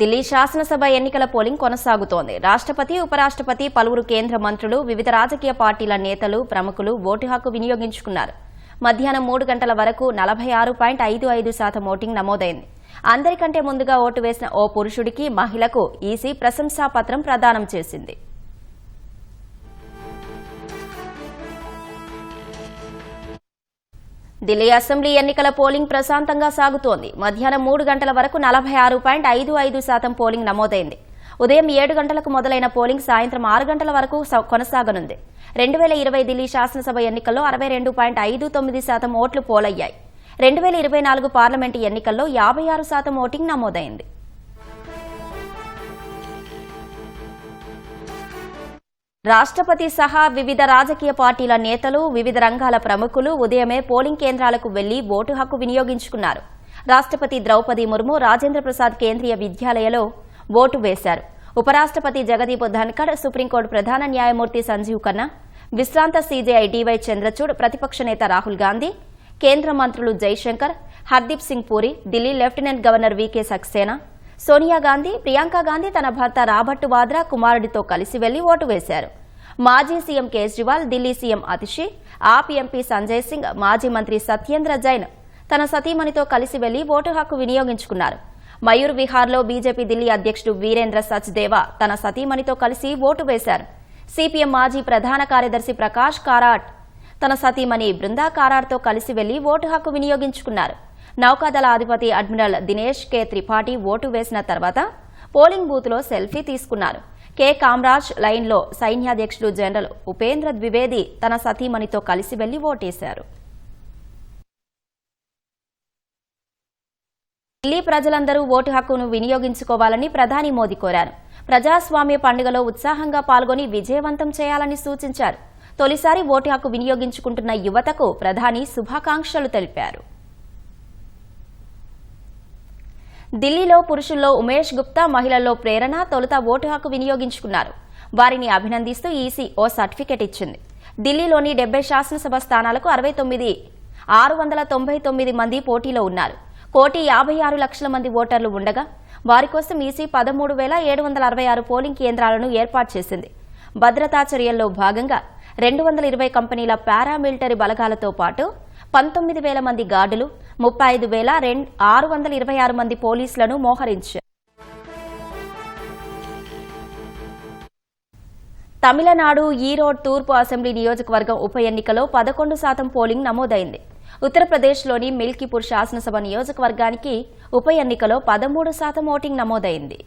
ఢిల్లీ శాసనసభ ఎన్నికల పోలింగ్ కొనసాగుతోంది. రాష్ట్రపతి ఉపరాష్ట్రపతి పలువురు కేంద్ర మంత్రులు వివిధ రాజకీయ పార్టీల నేతలు ప్రముఖులు ఓటు హక్కు వినియోగించుకున్నారు. మధ్యాహ్నం మూడు గంటల వరకు నలభై ఆరు పాయింట్ ఐదు ఐదు శాతం ఓటింగ్ నమోదైంది. అందరికంటే ముందుగా ఓటు వేసిన ఓ పురుషుడికి మహిళకు ఈసీ ప్రశంసా పత్రం ప్రదానం చేసింది. ఢిల్లీ అసెంబ్లీ ఎన్నికల పోలింగ్ ప్రశాంతంగా సాగుతోంది. మధ్యాహ్నం మూడు గంటల వరకు నలభై ఆరు పాయింట్ ఐదు ఐదు శాతం పోలింగ్ నమోదైంది. ఉదయం ఏడు గంటలకు మొదలైన పోలింగ్ సాయంత్రం ఆరు గంటల వరకు కొనసాగనుంది. రెండు వేల ఇరవై ఢిల్లీ శాసనసభ ఎన్నికల్లో అరవై రెండు పాయింట్ ఐదు తొమ్మిది శాతం ఓట్లు పోలయ్యాయి. రెండు వేల ఇరవై నాలుగు పార్లమెంటు ఎన్నికల్లో యాభై ఆరు శాతం ఓటింగ్ నమోదైంది. రాష్ట్రపతి సహా వివిధ రాజకీయ పార్టీల నేతలు వివిధ రంగాల ప్రముఖులు ఉదయమే పోలింగ్ కేంద్రాలకు వెళ్ళి ఓటు హక్కు వినియోగించుకున్నారు. రాష్ట్రపతి ద్రౌపది ముర్ము రాజేంద్ర ప్రసాద్ కేంద్రీయ విద్యాలయలో ఓటు వేశారు. ఉపరాష్ట్రపతి జగదీప్ ధన్కడ్ సుప్రీంకోర్టు ప్రధాన న్యాయమూర్తి సంజీవ్ ఖన్నా విశ్రాంత సీజేఐ డివై చంద్రచూడ్ ప్రతిపక్ష నేత రాహుల్ గాంధీ కేంద్ర మంత్రులు Jaishankar Hardeep Singh Puri Delhi lieutenant governor VK Saxena Sonia Gandhi Priyanka Gandhi తన భర్త రాబర్ట్ వాద్రా కుమారుడితో కలిసి వెళ్ళి ఓటు వేశారు. మాజీ CM Kejriwal Delhi CM Atishi AAP MP Sanjay Singh మాజీ మంత్రి సత్యేంద్ర జైన్ తన సతీమణితో కలిసి వెళ్ళి ఓటు హక్కు వినియోగించుకున్నారు. మయూర్ విహార్లో బీజేపీ ఢిల్లీ అధ్యక్షుడు వీరేంద్ర సచ్దేవా తన సతీమణితో కలిసి ఓటు వేశారు. సిపిఎం మాజీ ప్రధాన కార్యదర్శి ప్రకాష్ కారాట్ తన సతీమణి బృందా కారాట్తో కలిసి వెళ్ళి ఓటు హక్కు వినియోగించుకున్నారు. నౌకాదళ అధిపతి admiral Dinesh K Tripathi vote వేసిన తర్వాత పోలింగ్ బూత్లో సెల్ఫీ తీసుకున్నారు. కె కామ్రాజ్ లైన్లో సైన్యాధ్యక్షుడు జనరల్ ఉపేంద్ర ద్వివేది తన సతీమణితో కలిసి వెళ్ళి ఓటేశారు. ఢిల్లీ ప్రజలందరూ ఓటు హక్కును వినియోగించుకోవాలని ప్రధాని మోదీ కోరారు. ప్రజాస్వామ్య పండుగలో ఉత్సాహంగా పాల్గొని విజయవంతం చేయాలని సూచించారు. తొలిసారి ఓటు హక్కు వినియోగించుకుంటున్న యువతకు ప్రధాని శుభాకాంక్షలు తెలిపారు. ఢిల్లీలో పురుషుల్లో ఉమేష్ గుప్తా మహిళల్లో ప్రేరణ తొలుత ఓటు హక్కు వినియోగించుకున్నారు. వారిని అభినందిస్తూ ఈసీ ఓ సర్టిఫికెట్ ఇచ్చింది. ఢిల్లీలోని డెబ్బై శాసనసభ స్థానాలకు అరవై తొమ్మిది ఆరు వందల తొంభై తొమ్మిది మంది పోటీలో ఉన్నారు. కోటి యాభై ఆరు లక్షల మంది ఓటర్లు ఉండగా వారి కోసం ఈసీ పదమూడు వేల ఏడు వందల అరవై ఆరు పోలింగ్ కేంద్రాలను ఏర్పాటు చేసింది. భద్రతా చర్యల్లో భాగంగా రెండు వందల ఇరవై కంపెనీల పారామిలిటరీ బలగాలతో పాటు పంతొమ్మిది వేల మంది గార్డులు ముప్పై ఐదు వేల రెండు ఆరు వందల ఇరవై ఆరు మంది పోలీసులను మోహరించారు. తమిళనాడు ఈరోడ్ తూర్పు అసెంబ్లీ నియోజకవర్గం ఉప ఎన్నికలో పదకొండు శాతం పోలింగ్ నమోదైంది. ఉత్తరప్రదేశ్లోని మిల్కీపూర్ శాసనసభ నియోజకవర్గానికి ఉప ఎన్నికలో పదమూడు శాతం ఓటింగ్ నమోదైంది.